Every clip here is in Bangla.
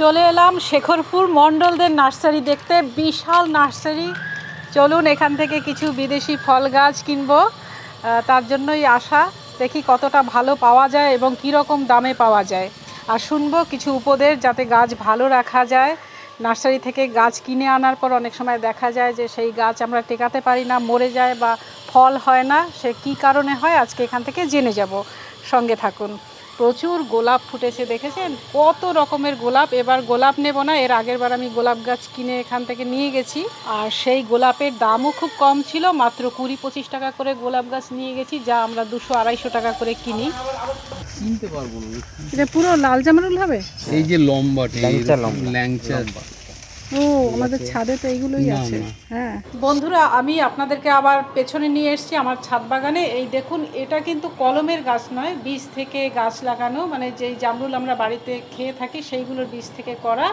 চলে এলাম শেখরপুর মণ্ডলদের নার্সারি দেখতে। বিশাল নার্সারি। চলুন এখান থেকে কিছু বিদেশি ফল গাছ কিনবো। তার জন্যই আসা দেখি কতটা ভালো পাওয়া যায় এবং কী রকম দামে পাওয়া যায়। আর শুনব কিছু উপদেশ যাতে গাছ ভালো রাখা যায়। নার্সারি থেকে গাছ কিনে আনার পর অনেক সময় দেখা যায় যে সেই গাছ আমরা টেকাতে পারি না, মরে যায় বা ফল হয় না। সে কী কারণে হয়? আজকে এখান থেকে জেনে যাব। সঙ্গে থাকুন। প্রচুর গোলাপ ফুটেছে দেখেছেন? কত রকমের গোলাপ। এবার গোলাপ নেব না এর আগের বার আমি গোলাপ গাছ কিনে এখান থেকে নিয়ে গেছি। আর সেই গোলাপের দামও খুব কম ছিল মাত্র কুড়ি পঁচিশ টাকা করে গোলাপ গাছ নিয়ে গেছি যা আমরা দুশো আড়াইশো টাকা করে কিনি। কিনতে পারব না। এটা পুরো লাল জামরুল হবে? এই যে লম্বা ল্যাংচা লম্বা। ল্যাংচা ও আমাদের ছাদে তো এইগুলোই আছে। হ্যাঁ। বন্ধুরা আমি আপনাদেরকে আবার পেছনে নিয়ে এসেছি আমার ছাদ বাগানে। এই দেখুন এটা কিন্তু কলমের গাছ নয় বীজ থেকে গাছ লাগানো। মানে যেই জামরুল আমরা বাড়িতে খেয়ে থাকি সেইগুলোর বীজ থেকে করা।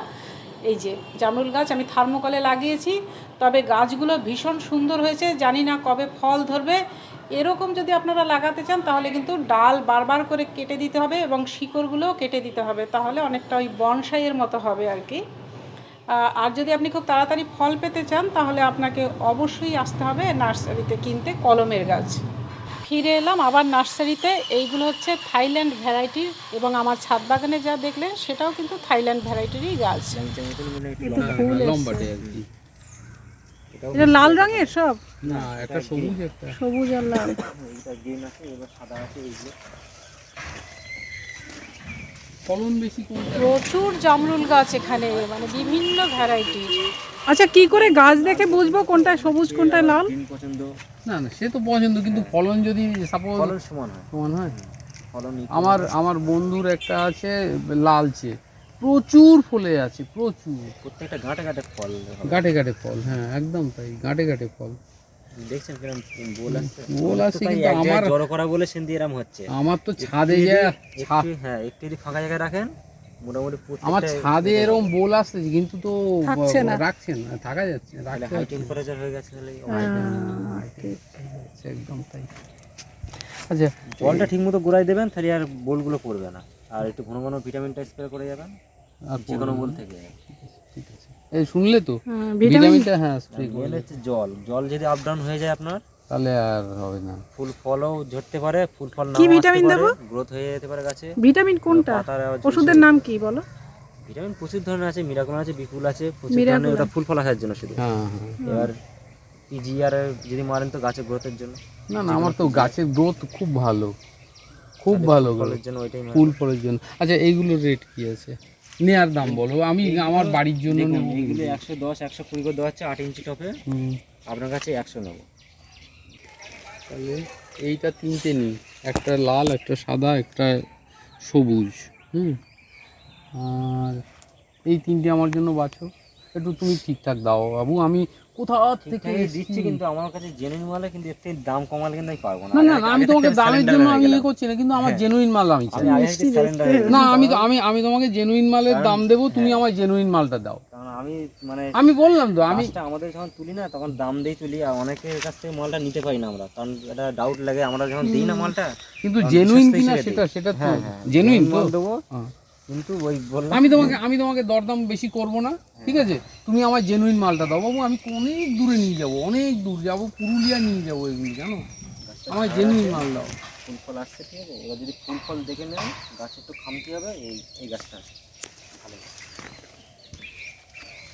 এই যে জামরুল গাছ আমি থার্মোকলে লাগিয়েছি তবে গাছগুলো ভীষণ সুন্দর হয়েছে। জানি না কবে ফল ধরবে। এরকম যদি আপনারা লাগাতে চান তাহলে কিন্তু ডাল বারবার করে কেটে দিতে হবে এবং শিকড়গুলোও কেটে দিতে হবে। তাহলে অনেকটা ওই বনসাইয়ের মতো হবে আর কি। আর যদি আপনি খুব তাড়াতাড়ি ফল পেতে চান তাহলে আপনাকে অবশ্যই আসতে হবে নার্সারিতে কিনতে কলমের গাছ। ফিরে এলাম আবার নার্সারিতে। এইগুলো হচ্ছে থাইল্যান্ড ভ্যারাইটির এবং আমার ছাদ বাগানে যা দেখলেন সেটাও কিন্তু থাইল্যান্ড ভ্যারাইটিরই গাছ। এটা লাল রঙের সব? না একটা সবুজ একটা। সবুজ আর লাল। ফলন বেশি প্রচুর জামরুল গাছ এখানে মানে বিভিন্ন ভ্যারাইটির আচ্ছা কি করে গাছ দেখে বুঝব কোনটা সবুজ কোনটা লাল? পছন্দ। না না সে তো পছন্দ কিন্তু ফলন যদি সাপোজ ফলন সমান হয়। সমান হয়? ফলন আমার আমার বন্ধুর একটা আছে লালচে। প্রচুর ফলে আছে প্রচুর। প্রত্যেকটা গাঁটে গাঁটে ফল। গাটে গাটে ফল হ্যাঁ একদম তাই গাটে গাটে ফল। দেখছেন কিরম বোল আসছে? বোল তো আসছে কিন্তু আমার- জড়ো করা বলে সেন্দি এরম হচ্ছে। আমার তো ছাদে হ্যাঁ একটু যদি ফাঁকা জায়গায় রাখেন মোটামুটি আমার ছাদে এরকম বোল আসছে কিন্তু তো না। রাখছে না থাকা যাচ্ছে রাখতে হাই টেম্পারেচার হয়ে গেছে তাহলে একদম তাই। আচ্ছা জলটা ঠিক মতো গোড়ায় দেবেন তাহলে আর বোলগুলো পড়বে না। আর একটু ঘন ঘন ভিটামিনটা স্প্রে করে যাবেন আর যে কোনো বোল থেকে। ঠিক আছে। এই শুনলে তো? হ্যাঁ, ভিটামিনটা হ্যাঁ স্প্রে করলে হচ্ছে জল। জল যদি আপ ডাউন হয়ে যায় আপনার তাহলে আর হবে না। ফুল ফলও ঝরতে পারে ফুল ফল না কি ভিটামিন দেবো? গ্রোথ হয়ে যেতে পারে গাছে। ভিটামিন কোনটা? ওষুধের নাম কি বলো? ভিটামিন প্রচুর ধরনের আছে মিরাকুল আছে বিপুল আছে প্রচুর ধরনের ওটা ফুল ফল আসার জন্য শুধু। হ্যাঁ হ্যাঁ। এবার পিজি আর যদি মারেন তো গাছের গ্রোথের জন্য। না না আমার তো গাছের গ্রোথ খুব ভালো। খুব ভালো। ফলের জন্য ওইটাই ফুল ফলের জন্য। আচ্ছা এইগুলোর রেট কি আছে? নেয়ার দাম বলো। আমি আমার বাড়ির জন্য দেখুন, নেব। এইগুলো একশো দশ একশো কুড়ি করে দেওয়া হচ্ছে আট ইঞ্চি টপে হুম, আপনার কাছে একশো নেব। তাহলে এইটা তিনটে নিই একটা লাল একটা সাদা একটা সবুজ। হুম। আর এই তিনটে আমার জন্য বাছো একটু তুমি ঠিকঠাক দাও বাবু। আমি কোথা থেকে দিচ্ছি কিন্তু আমার কাছে জেনুইন মালে কিন্তু এর থেকে দাম কমালে কিন্তু আমি পারব না। না না আমি তোমাকে দামের জন্য আমি ইয়ে করছি না কিন্তু আমার হ্যাঁ। জেনুইন মাল আমি চাই। হয়ে। না আমি তো আমি আমি তোমাকে জেনুইন মালের দাম দেবো তুমি আমার জেনুইন মালটা দাও। কারণ আমি মানে আমি বললাম তো আমি আমাদের যখন তুলি না তখন দাম দিয়ে তুলি আর অনেকের কাছ থেকে মালটা নিতে পারি না আমরা। কারণ এটা ডাউট লাগে আমরা যখন দিই না মালটা কিন্তু জেনুইন কিনা সেটা সেটা তো হ্যাঁ, হ্যাঁ, জেনুইন মাল দেবো হ্যাঁ। কিন্তু ওই বললাম আমি তোমাকে আমি তোমাকে দরদাম বেশি করব না ঠিক আছে? তুমি আমার জেনুইন মালটা দাও। বাবু আমি অনেক দূরে নিয়ে যাব অনেক দূর যাব পুরুলিয়া নিয়ে যাব এগুলি জানো? আমার জেনুইন মাল দাও। ফুল ফল আসছে ঠিক আছে? এবার যদি ফুল ফল দেখে নেন গাছ একটু খামতি হবে এই এই গাছটা ভালো।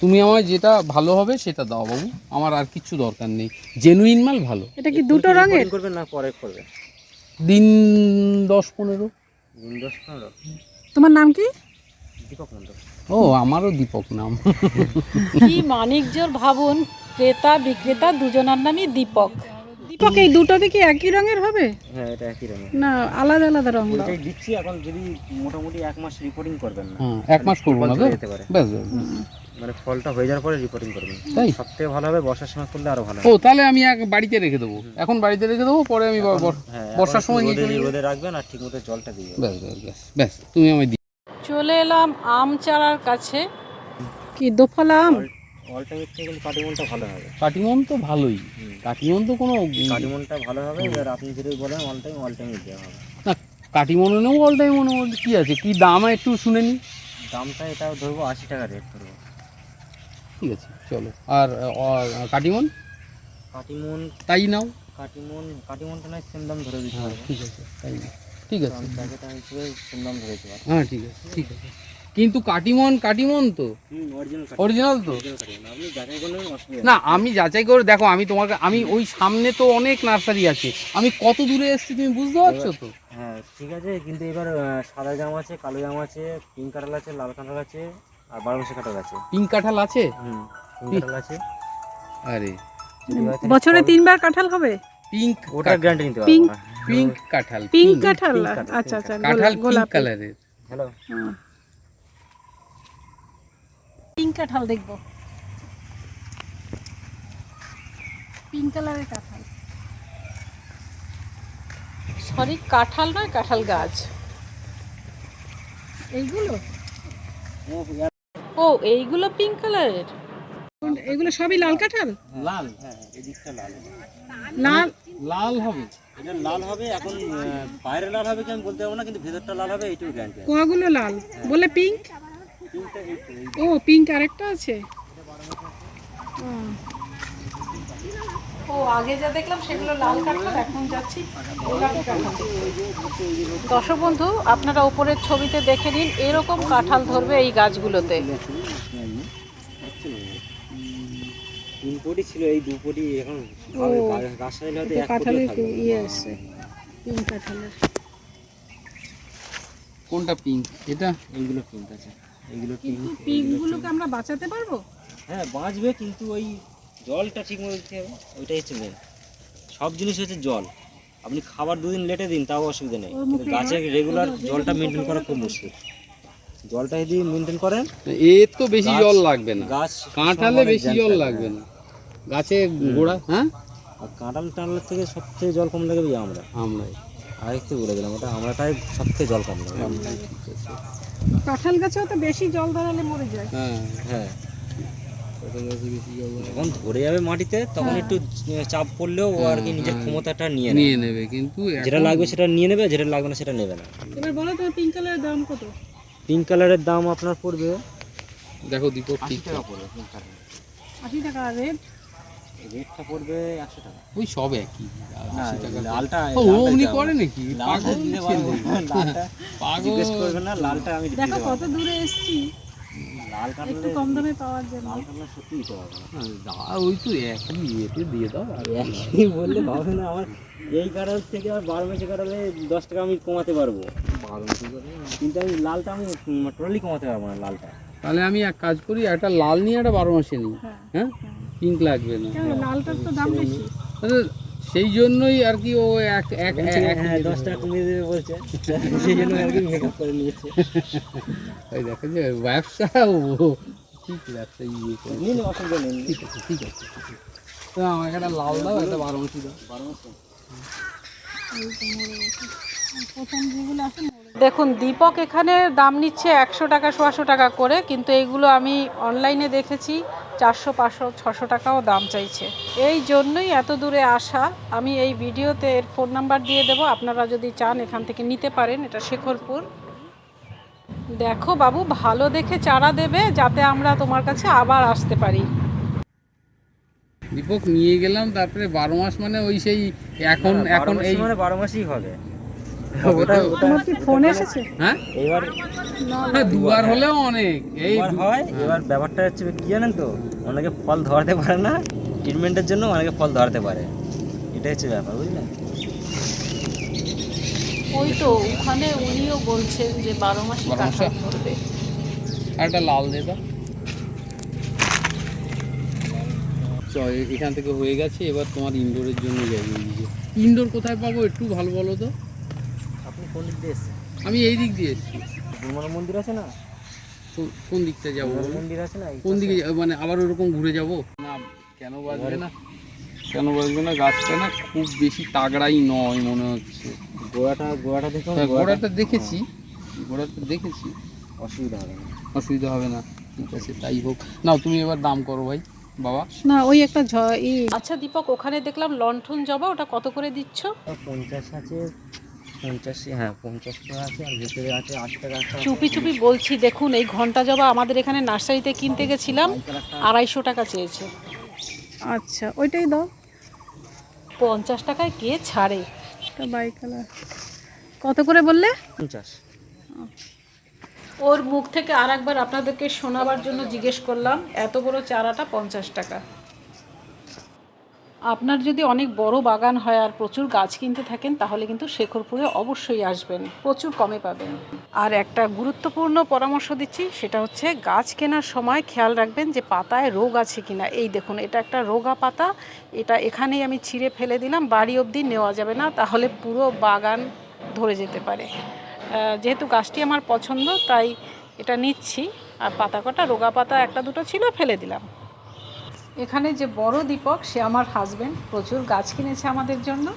তুমি আমার যেটা ভালো হবে সেটা দাও বাবু। আমার আর কিছু দরকার নেই। জেনুইন মাল ভালো। এটা কি দুটো রঙের? করবেন না পরে করবে দিন দশ পনেরো। দিন দশ পনেরো? তোমার নাম কি? দীপক ও আমারও দীপক নাম। কি মানিকজোর ভাবুন ক্রেতা বিক্রেতা দুজনার নামই দীপক। দীপক এই দুটোতে কি একই রঙের হবে? হ্যাঁ এটা একই রঙের। না আলাদা আলাদা রং দাও। ওইটাই দিচ্ছি এখন যদি মোটামুটি এক মাস রিপোর্টিং করবেন না। হ্যাঁ এক মাস করব না তো? চলে মানে ফলটা হয়ে যাওয়ার পরে রিপোর্টিং করবেন। তাই? সব থেকে ভালো হবে বর্ষার সময় করলে আরও ভালো ও তাহলে আমি এক বাড়িতে রেখে দেবো। এখন বাড়িতে রেখে দেবো পরে আমি হ্যাঁ বর্ষার সময় নিয়ে রোদে চলে রোদে রাখবেন আর ঠিক মতো জলটা দিয়ে ব্যাস ব্যাস ব্যাস তুমি আমায় দি চলে এলাম আম চারার কাছে। কি দোফালা আম? থেকে কাটিমনটা ভালো হবে। কাটিমন তো ভালোই। কাটিমন তো কোনো কাটিমনটা ভালো হবে এবার আপনি যদি বলেন দেওয়া হবে। না কাটিমনে নেব মনে কী আছে কি দাম একটু শুনে নি। দামটা এটা ধরবো আশি টাকা রেট ধরবো। ঠিক আছে চলো। আর কাটিমন? কাটিমন তাই নাও। কাটিমন কাটিমনটা নয় সেম দাম ধরে দিতে হ্যাঁ হবে। ঠিক আছে তাই ঠিক আছে। কারণ প্যাকেট হিসেবে সেম দাম ধরে দিতে হ্যাঁ ঠিক আছে ঠিক আছে। কিন্তু কাটিমন কাটিমন তো? অরিজিনাল অরিজিনাল তো? না আমি যাচাই করে দেখো আমি তোমাকে আমি ওই সামনে তো অনেক নার্সারি আছে। আমি কত দূরে এসেছি তুমি বুঝতে পারছ তো? হ্যাঁ ঠিক আছে কিন্তু এবার সাদা জাম আছে কালো জাম আছে পিঙ্ক কাঁঠাল আছে লাল কাঁঠাল আছে। আর বারো মাসে কাঁঠাল আছে। পিঙ্ক কাঁঠাল আছে? হুম কাঁঠাল আছে। আরে। বছরে তিনবার কাঁঠাল হবে? পিঙ্ক ওটা গ্যারান্টি নিতে পারব না। পিঙ্ক কাঁঠাল পিঙ্ক কাঁঠাল? আচ্ছা আচ্ছা কাঁঠাল পিঙ্ক কালারের। হ্যালো। পিঙ্ক কাঁঠাল দেখব। পিঙ্ক কালারের কাঁঠাল। সরি কাঁঠাল নয় কাঁঠাল গাছ। এইগুলো? ও এইগুলো পিঙ্ক কালারের এগুলো সবই লাল কাঁঠাল? লাল হ্যাঁ এদিকটা লাল লাল? লাল হবে। এটা লাল হবে এখন বাইরে লাল হবে কি আমি বলতে পারব না কিন্তু ভেতরটা লাল হবে এইটুকু গ্যারান্টি কোয়াগুলো লাল? বলে পিঙ্ক ও পিঙ্ক আরেকটা আছে। ও আগে যা দেখলাম সেগুলো লাল কাঁঠাল এখন যাচ্ছি দর্শক বন্ধু আপনারা উপরের ছবিতে দেখে নিন এরকম কাঁঠাল ধরবে এই গাছগুলোতে। ছিল এই দু কোটি এখন ইয়ে আসছে পিঙ্ক কাঁঠালের। কোনটা পিঙ্ক এটা? এইগুলো পিঙ্ক আছে। এইগুলো পিঙ্ক পিঙ্কগুলোকে আমরা বাঁচাতে পারব? হ্যাঁ বাঁচবে কিন্তু ওই জলটা ঠিক মতো দিতে হবে ওইটাই হচ্ছে মেন সব জিনিস হচ্ছে জল। আপনি খাবার দুদিন লেটে দিন তাও অসুবিধা নেই। কিন্তু গাছের রেগুলার জলটা মেনটেন করা খুব মুশকিল। জলটা যদি মেনটেন করেন এর তো বেশি জল লাগবে না। গাছ কাঁঠালে বেশি জল লাগবে হ্যাঁ। না। গাছে গোড়া হ্যাঁ? আর কাঁঠাল টানলের থেকে সব থেকে জল কম লাগে ওই আমরা? আমরা আরেকটু বলে দিলাম ওটা আমরাটাই সব থেকে জল কম লাগে। কাঁঠাল গাছেও তো বেশি জল দাঁড়ালে মরে যায়। হ্যাঁ। হ্যাঁ কাঁঠাল গাছে বেশি জল লাগবে যখন ধরে যাবে মাটিতে তখন একটু চাপ পড়লেও ও আর কি নিজের ক্ষমতাটা নিয়ে নিয়ে নেবে কিন্তু যেটা লাগবে সেটা নিয়ে নেবে যেটা লাগবে না সেটা নেবে না। এবার বলো তোমার পিঙ্ক কালারের দাম কত? পিঙ্ক কালারের দাম আপনার পড়বে? দেখো দীপক ঠিক টাকা পড়বে পিঙ্ক কালার আশি টাকা রেড রেটটা পড়বে একশো টাকা। ওই সব একই। না আশি টাকা লালটা ও দিতে করে নাকি? পাগল পাগল। জিজ্ঞেস করবে না লালটা আমি দেখো কত দূরে এসছি। একটু কম দামে পাওয়ার জন্য। হ্যাঁ, ওই তো একই ইয়েতে দিয়ে দাও আর একই। বললে হবে না আমার। এই কাটাল থেকে আর বারো মাসে কাটালে দশ টাকা আমি কমাতে পারব। বারো মাসে কিন্তু আমি লালটা আমি টোটালি কমাতে পারব না লালটা। তাহলে আমি এক কাজ করি একটা লাল নিয়ে একটা বারো মাসে নিই। হ্যাঁ হ্যাঁ? পিঙ্ক লাগবে না। লালটার তো দাম বেশি। তাহলে সেই জন্যই আর কি ও এক এক হ্যাঁ দশ টাকা কমিয়ে দেবে বলছে। সেই জন্য আর কি মেকআপ করে নিয়েছে। ওই দেখো যে ব্যবসা ও ঠিক ব্যবসা ইয়ে করে নিন অসুবিধা নেই ঠিক আছে ঠিক আছে ঠিক আছে। তো আমার একটা লাল দাও একটা বারো মাসি দাও। বারো মাসে দেখুন দীপক এখানে দাম নিচ্ছে একশো টাকা সোয়াশো টাকা করে কিন্তু এইগুলো আমি অনলাইনে দেখেছি। চারশো পাঁচশো ছশো টাকাও দাম চাইছে। এই জন্যই এত দূরে আসা। আমি এই ভিডিওতে এর ফোন নাম্বার দিয়ে দেবো। আপনারা যদি চান এখান থেকে নিতে পারেন এটা শেখরপুর। দেখো বাবু ভালো দেখে চারা দেবে যাতে আমরা তোমার কাছে আবার আসতে পারি। দীপক নিয়ে গেলাম তারপরে বারো মাস মানে ওই সেই এখন এখন এই মানে বারো মাসই হবে হবে। ওটা তোমার কি ফোন এসেছে? হ্যাঁ? এবার হ্যাঁ দুবার হলেও অনেক। এই হয় এবার ব্যাপারটা হচ্ছে কি জানেন তো? অনেকে ফল ধরাতে পারে না ট্রিটমেন্টের জন্য অনেকে ফল ধরাতে পারে। এটাই হচ্ছে ব্যাপার বুঝলেন? ওই তো ওখানে উনিও বলছেন যে বারো মাসে? কাঁঠাল ধরবে। একটা লাল দে দাও এখান থেকে হয়ে গেছে এবার তোমার ইনডোরের জন্য যাই ইনডোর কোথায় পাবো একটু ভালো বলো তো? আপনি কোন দিক দিয়ে এসছেন? আমি এই দিক দিয়ে এসেছি। গুরুমান মন্দির আছে না? কোন দিকটা যাব মন্দির আছে না? কোন দিকে মানে আবার ওরকম ঘুরে যাব? না কেন বাজবে না? কেন বাজবে না? গাছটা না খুব বেশি তাগড়াই নয় মনে হচ্ছে। গোড়াটা গোড়াটা দেখো হ্যাঁ, গোড়াটা দেখেছি। গোড়াটা দেখেছি। অসুবিধা হবে না। অসুবিধা হবে না। ঠিক আছে তাই হোক। নাও তুমি এবার দাম করো ভাই। বাবা। না ওই একটা আচ্ছা দীপক ওখানে দেখলাম লণ্ঠন জবা ওটা কত করে দিচ্ছ? পঞ্চাশ আছে। পঞ্চাশি হ্যাঁ পঞ্চাশ টাকা আছে আর ভেতরে আছে আট টাকা চুপি চুপি বলছি দেখুন এই ঘণ্টা জবা আমাদের এখানে নার্সারিতে কিনতে গেছিলাম আড়াইশো টাকা চেয়েছে। আচ্ছা ওইটাই দাও। পঞ্চাশ টাকায় কে ছাড়ে? এটা বাই কালার কত করে বললে? পঞ্চাশ। ওর মুখ থেকে আর একবার আপনাদেরকে শোনাবার জন্য জিজ্ঞেস করলাম এত বড় চারাটা পঞ্চাশ টাকা। আপনার যদি অনেক বড় বাগান হয় আর প্রচুর গাছ কিনতে থাকেন, তাহলে কিন্তু শেখরপুরে অবশ্যই আসবেন। প্রচুর কমে পাবেন। আর একটা গুরুত্বপূর্ণ পরামর্শ দিচ্ছি, সেটা হচ্ছে গাছ কেনার সময় খেয়াল রাখবেন যে পাতায় রোগ আছে কিনা। এই দেখুন, এটা একটা রোগা পাতা, এটা এখানেই আমি ছিঁড়ে ফেলে দিলাম, বাড়ি অবধি নেওয়া যাবে না, তাহলে পুরো বাগান ধরে যেতে পারে। যেহেতু গাছটি আমার পছন্দ, তাই এটা নিচ্ছি। আর পাতা কটা, রোগা পাতা একটা দুটো ছিল ফেলে দিলাম। এখানে যে বড় দীপক সে আমার হাজবেন্ড প্রচুর গাছ কিনেছে আমাদের জন্য।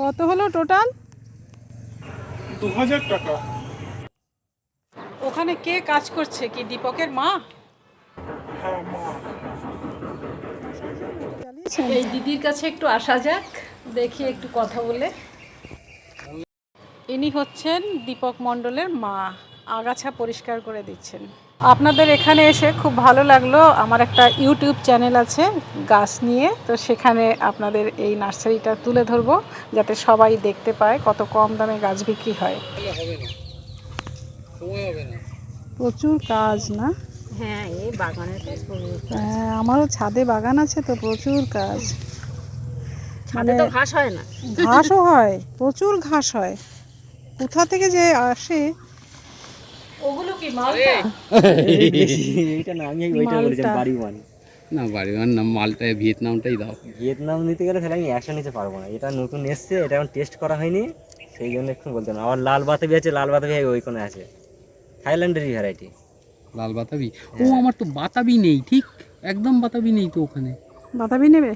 কত হলো টোটাল দু হাজার টাকা। ওখানে কে কাজ করছে কি দীপকের মা? হ্যাঁ মা। এই দিদির কাছে একটু আসা যাক দেখি একটু কথা বলে। ইনি হচ্ছেন দীপক মণ্ডলের মা। আগাছা পরিষ্কার করে দিচ্ছেন। আপনাদের এখানে এসে খুব ভালো লাগল। আমার একটা ইউটিউব চ্যানেল আছে গাছ নিয়ে। তো সেখানে আপনাদের এই নার্সারিটা তুলে ধরবো যাতে সবাই দেখতে পায় কত কম দামে গাছ বিক্রি হয়। প্রচুর কাজ না? হ্যাঁ এই বাগানের হ্যাঁ আমারও ছাদে বাগান আছে তো প্রচুর কাজ। ছাদে তো ঘাস হয় না। ঘাসও হয় প্রচুর ঘাস হয়। কোথা থেকে যে আসে ওগুলো কি মালটা? এইটা না আমি ওইটা বলেছিলাম বাড়ি ওয়ান না মালটা ভিয়েতনামটাই দাও। ভিয়েতনাম নিতে গেলে তাহলে আমি একশো নিতে পারব না। এটা নতুন এসছে এটা এখন টেস্ট করা হয়নি সেই জন্য একটু বলতে না। আবার লাল বাতাবি আছে লাল বাতাবি ওই কোণে আছে। থাইল্যান্ডেরই ভ্যারাইটি লাল বাতাবি? ও আমার তো বাতাবি নেই ঠিক? একদম বাতাবি নেই তো ওখানে। বাতাবি নেবে?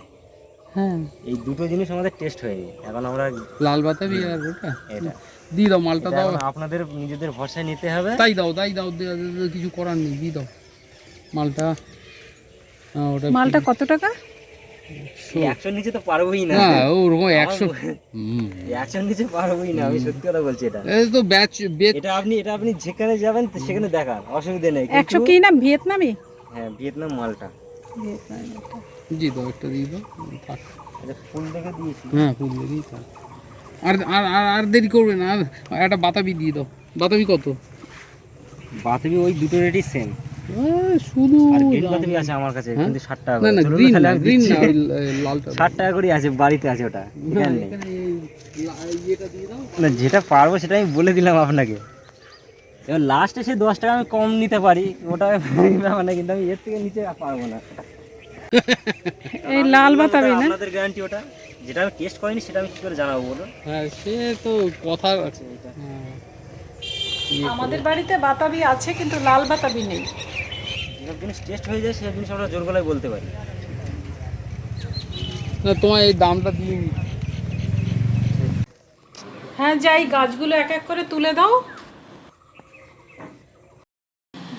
হ্যাঁ। এই দুটো জিনিস আমাদের টেস্ট হয়নি। এখন আমরা লাল বাতাবি আর ওটা? এটা। দিয়ে দাও মালটা দাও। আপনাদের নিজেদের ভরসায় নিতে হবে। তাই দাও তাই দাও কিছু করার নেই দিয়ে দাও। মালটা হ্যাঁ ওটা মালটা কত টাকা? একশোর নিচে তো পারবোই না। না ওরকম একশো। একশোর নিচে পারবোই না আমি সত্যি কথা বলছি এটা। এই তো ব্যাচ এটা আপনি এটা আপনি যেখানে যাবেন সেখানে দেখান অসুবিধা নেই। একশো কি না ভিয়েতনামি? হ্যাঁ ভিয়েতনাম মালটা। ভিয়েতনামি দাও একটা দিয়ে দাও ফুল দেখে দিয়েছি। হ্যাঁ ফুল দিয়ে থাক। আর আর আর দেরি করবে না আর একটা বাতাবি দিয়ে দাও। বাতাবি কত? বাতাবি ওই দুটো রেটই সেম শুধু বাতাবি আছে আমার কাছে হ্যাঁ? কিন্তু ষাট টাকা না না গ্রিন না গ্রিন না লালটা। ষাট টাকা করে আছে বাড়িতে আছে ওটা না, যেটা পারব সেটা আমি বলে দিলাম আপনাকে। এবার লাস্টে সে দশ টাকা আমি কম নিতে পারি ওটা ব্যাপার না কিন্তু আমি এর থেকে নিচে পারব না। এই লাল বাতাবি না? আপনাদের গ্যারান্টি ওটা? যেটা আমি টেস্ট করিনি সেটা আমি কি করে জানাব বলুন? হ্যাঁ সে তো কথা আছে হ্যাঁ। আমাদের বাড়িতে বাতাবি আছে কিন্তু লাল বাতাবি নেই। যেসব জিনিস টেস্ট হয়ে যায় সেসব জিনিস আমরা জোর গলায় বলতে পারি। না তোমার এই দামটা দিয়ে হ্যাঁ যাই গাছগুলো এক এক করে তুলে দাও।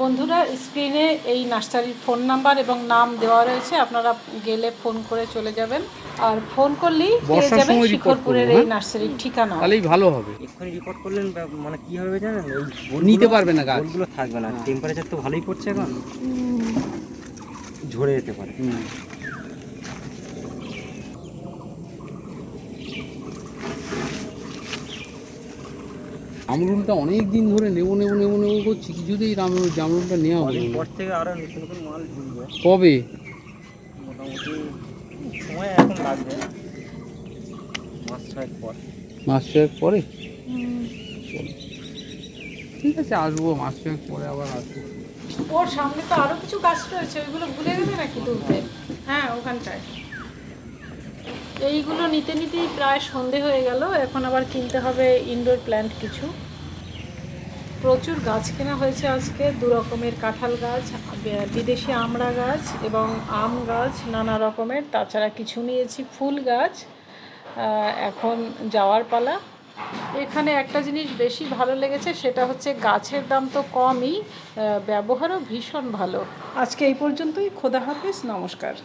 বন্ধুরা স্ক্রিনে এই নার্সারির ফোন নাম্বার এবং নাম দেওয়া রয়েছে। আপনারা গেলে ফোন করে চলে যাবেন। আর ফোন করলেই পেয়ে যাবেন শিখরপুরের এই হ্যাঁ? নার্সারির ঠিকানা। তাহলেই ভালো হবে। এক্ষুনি রিপোর্ট করলেন মানে কি হবে জানেন? ওই নিতে পারবে না গাছ। ওগুলো থাকবে না। টেম্পারেচার তো ভালোই পড়ছে এখন। ঝরে যেতে পারে। আমরুলটা অনেক দিন ধরে নেব নেব নেব নেব করছি কিছুতেই রাম- জামরুলটা নেওয়া না। পর থেকে আরও নতুন নতুন মাল ঢুকবে কবে? মোটামুটি সময় এখন লাগবে। মাস ছয়েক পর। মাস ছয়েক পরে? চলো। ঠিক আছে আসব মাস ছয়েক পরে আবার আসব। ওর সামনে তো আরও কিছু গাছ রয়েছে ওইগুলো ভুলে গেলে নাকি তুলতে? হ্যাঁ ওখানটায়। এইগুলো নিতে নিতেই প্রায় সন্ধে হয়ে গেল। এখন আবার কিনতে হবে ইনডোর প্ল্যান্ট কিছু। প্রচুর গাছ কেনা হয়েছে আজকে, দু রকমের কাঁঠাল গাছ বিদেশি আমড়া গাছ এবং আম গাছ, নানা রকমের। তাছাড়া কিছু নিয়েছি, ফুল গাছ এখন যাওয়ার পালা। এখানে একটা জিনিস বেশি ভালো লেগেছে, সেটা হচ্ছে গাছের দাম তো কমই ব্যবহারও ভীষণ ভালো। আজকে এই পর্যন্তই, খোদা হাফিজ, নমস্কার।